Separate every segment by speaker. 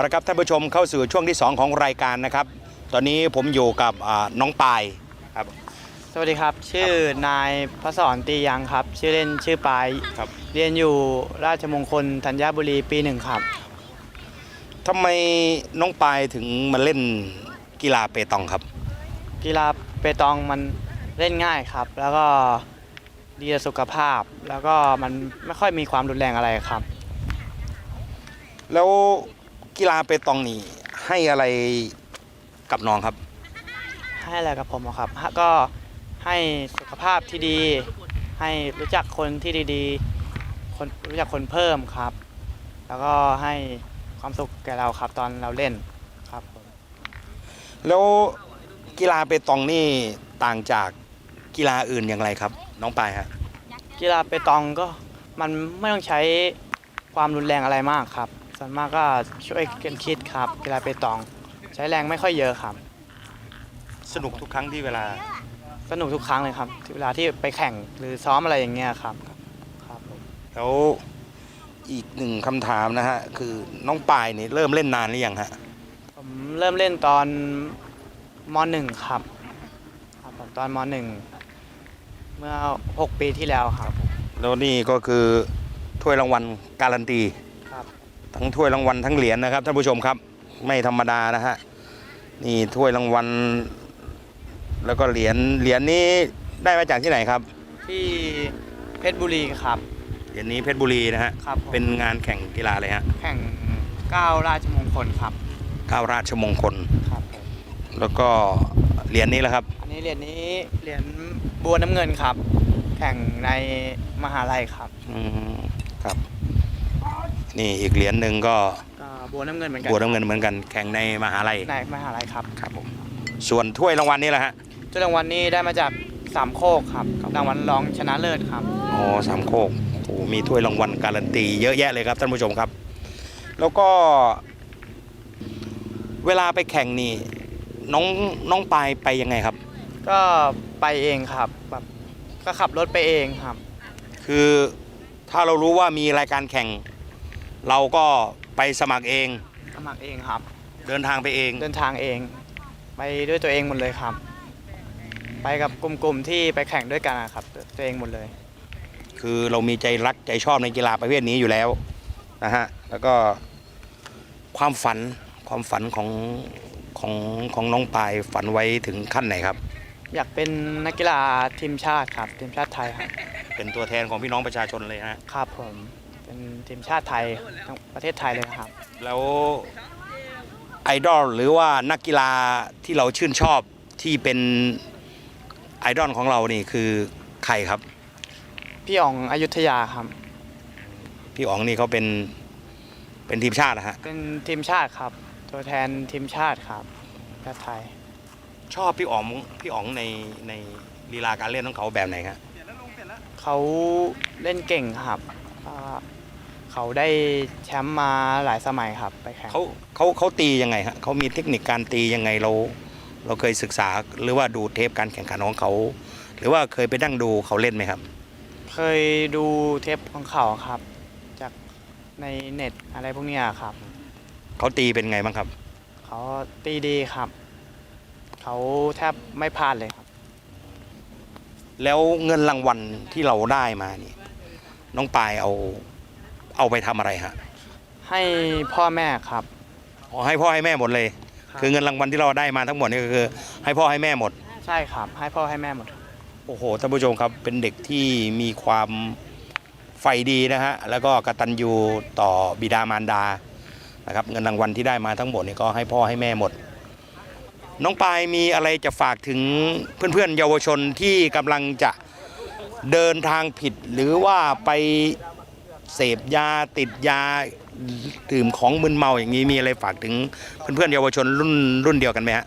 Speaker 1: ละครับท่านผู้ชมเข้าสู่ช่วงที่ 2 ของรายการนะครับ ตอนนี้ผมอยู่กับอ่าน้องปายครับ
Speaker 2: สวัสดีครับ ชื่อนายพระสอนตียังครับ ชื่อเล่นชื่อปาย
Speaker 1: ครับ
Speaker 2: เรียนอยู่ราชมงคลธัญบุรีปีหนึ่งครับ
Speaker 1: ทำไมน้องปายถึงมาเล่นกีฬาเปตองครับ
Speaker 2: กีฬาเปตองมันเล่นง่ายครับ แล้วก็ดีต่อสุขภาพ แล้วก็มันไม่ค่อยมีความรุนแรงอะไรครับ
Speaker 1: แล้ว กีฬาเปตองนี่ให้อะไรกับน้องครับ
Speaker 2: ให้อะไรกับผมอะครับฮะก็ให้สุขภาพที่ดี ให้รู้จักคนที่ดีๆ คนรู้จักคนเพิ่มครับ แล้วก็ให้ความสุขแก่เราครับตอนเราเล่นครับผม
Speaker 1: แล้วกีฬาเปตองนี่ต่างจากกีฬาอื่นอย่างไรครับ น้องปายฮะ
Speaker 2: กีฬาเปตองก็มันไม่ต้องใช้ความรุนแรงอะไรมากครับ ส่วนมากก็ช่วยกันคิดครับกีฬาเปตอง ใช้แรงไม่ค่อยเยอะครับ
Speaker 1: สนุกทุกครั้งที่เวลา
Speaker 2: สนุกทุกครั้งเลยครับที่เวลาที่ไปแข่งหรือซ้อมอะไรอย่างเงี้ยครับครับผม
Speaker 1: แล้วอีกหนึ่งคำถามนะฮะ คือน้องปายนี่เริ่มเล่นนานหรือยังฮะ
Speaker 2: ผมเริ่มเล่นตอนมหนึ่งครับครับผมตอนมหนึ่งเมื่อ 6 ปีที่แล้วครับ
Speaker 1: แล้วนี่ก็คือถ้วยรางวัลการันตี
Speaker 2: ครับ
Speaker 1: ทั้งถ้วยรางวัลทั้งเหรียญนะครับท่านผู้ชมครับ ไม่ธรรมดานะฮะนี่ถ้วยรางวัล แล้วก็เหรียญเหรียญนี้ได้มาจากที่ไหนครับ
Speaker 2: ที่เพชรบุรีครับ
Speaker 1: เหรียญนี้เพชรบุรีนะฮะ
Speaker 2: ครับผม
Speaker 1: เป็นงานแข่งกีฬาเลยฮะ
Speaker 2: แข่งก้าวราชมงคลครับ
Speaker 1: ก้าวราชมงคล
Speaker 2: ครับผม
Speaker 1: แล้วก็เหรียญนี้แหละครับ
Speaker 2: อันนี้เหรียญนี้เหรียญบัวน้ำเงินครับ แข่งในมหาลัยครับ
Speaker 1: อืมครับ นี่อีกเหรียญหนึ่งก็
Speaker 2: ก็บัวน้ำเงินเหมือนกัน
Speaker 1: บัวน้ำเงินเหมือนกันแข่งในมหาลัย
Speaker 2: ในมหาลัยครับ
Speaker 1: ครับผมส่วนถ้วยรางวัลนี้แหละฮะ
Speaker 2: จุดรางวัลนี้ได้มาจากสามโคกครับรางวัลรองชนะเลิศครับ
Speaker 1: อ๋อสามโคกโอ้มีถ้วยรางวัลการันตีเยอะแยะเลยครับท่านผู้ชมครับ แล้วก็ เวลาไปแข่งนี่น้องน้องปายไปยังไงครับ
Speaker 2: ก็ไปเองครับแบบก็ขับรถไปเองครับ
Speaker 1: คือถ้าเรารู้ว่ามีรายการแข่ง เราก็ไปสมัครเอง
Speaker 2: สมัครเองครับ
Speaker 1: เดินทางไปเอง
Speaker 2: เดินทางเอง ไปด้วยตัวเองหมดเลยครับ ไปกับกลุ่มๆที่ไปแข่งด้วยกันนะครับ ตัวเองหมดเลย
Speaker 1: คือเรามีใจรักใจชอบในกีฬาประเภทนี้อยู่แล้วนะฮะแล้วก็ความฝันความฝันของของของน้องปายฝันไว้ถึงขั้นไหนครับ
Speaker 2: อยากเป็นนักกีฬาทีมชาติครับทีมชาติไทยครับ
Speaker 1: เป็นตัวแทนของพี่น้องประชาชนเลยฮะ
Speaker 2: ครับผม เป็นทีมชาติไทยทั้งประเทศไทยเลยครับ
Speaker 1: แล้วไอดอลหรือว่านักกีฬาที่เราชื่นชอบที่เป็นไอดอลของเรานี่คือใครครับ
Speaker 2: พี่อ๋องอยุธยาครับ
Speaker 1: พี่อ๋องนี่เขาเป็นเป็นทีมชาตินะฮะ
Speaker 2: เป็นทีมชาติครับ ตัวแทนทีมชาติครับชาติไทย
Speaker 1: ชอบพี่อ๋องพี่อ๋องในในลีลาการเล่นของเขาแบบไหนครับ
Speaker 2: เขาเล่นเก่งครับก็ เขาได้แชมป์มาหลายสมัยครับไปแข่ง
Speaker 1: เขาเขาเขาตียังไงฮะเขามีเทคนิคการตียังไงเรา เราเคยศึกษาหรือว่าดูเทปการแข่งขันของเขา หรือว่าเคยไปนั่งดูเขาเล่นไหมครับ
Speaker 2: เคยดูเทปของเขาครับ จากในเน็ตอะไรพวกเนี้ยครับ
Speaker 1: เขาตีเป็นไงบ้างครับ
Speaker 2: เขาตีดีครับ เขาแทบไม่พลาดเลยครับ
Speaker 1: แล้วเงินรางวัลที่เราได้มานี่น้องปายเอา เอาไปทำอะไรฮะ
Speaker 2: ให้พ่อแม่ครับ
Speaker 1: อ๋อให้พ่อให้แม่หมดเลยคือเงินรางวัลที่เราได้มาทั้งหมดนี่ก็คือ ให้พ่อให้แม่หมด
Speaker 2: ใช่ครับ ให้พ่อให้แม่หมด
Speaker 1: โอ้โหท่านผู้ชมครับเป็นเด็กที่มีความใฝ่ดีนะฮะแล้วก็กตัญญูต่อบิดามารดานะครับเงินรางวัลที่ได้มาทั้งหมดนี่ก็ให้พ่อให้แม่หมด น้องปายมีอะไรจะฝากถึงเพื่อนๆเยาวชนที่กำลังจะเดินทางผิด หรือว่าไป เสพยาติดยาดื่มของมึนเมาอย่างนี้มีอะไรฝากถึงเพื่อนๆเยาวชนรุ่นรุ่นเดียวกันไหมฮะ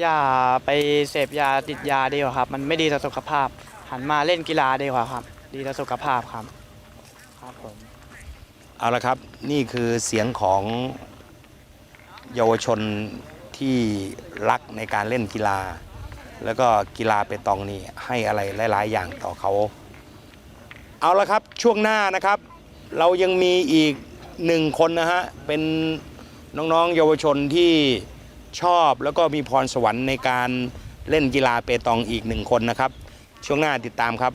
Speaker 2: อย่าไปเสพยาติดยาดีกว่าครับ มันไม่ดีต่อสุขภาพ หันมาเล่นกีฬาดีกว่าครับ ดีต่อสุขภาพครับครับผม
Speaker 1: เอาละครับนี่คือเสียงของเยาวชนที่รักในการเล่นกีฬา แล้วก็กีฬาเปตองนี่ให้อะไรหลาย ๆ อย่างต่อเขา เอาละครับช่วงหน้านะครับ เรายังมีอีกหนึ่งคนนะฮะ เป็นน้องๆ เยาวชนที่ชอบแล้วก็มีพรสวรรค์ในการเล่นกีฬาเปตองอีกหนึ่งคนนะครับ ช่วงหน้าติดตามครับ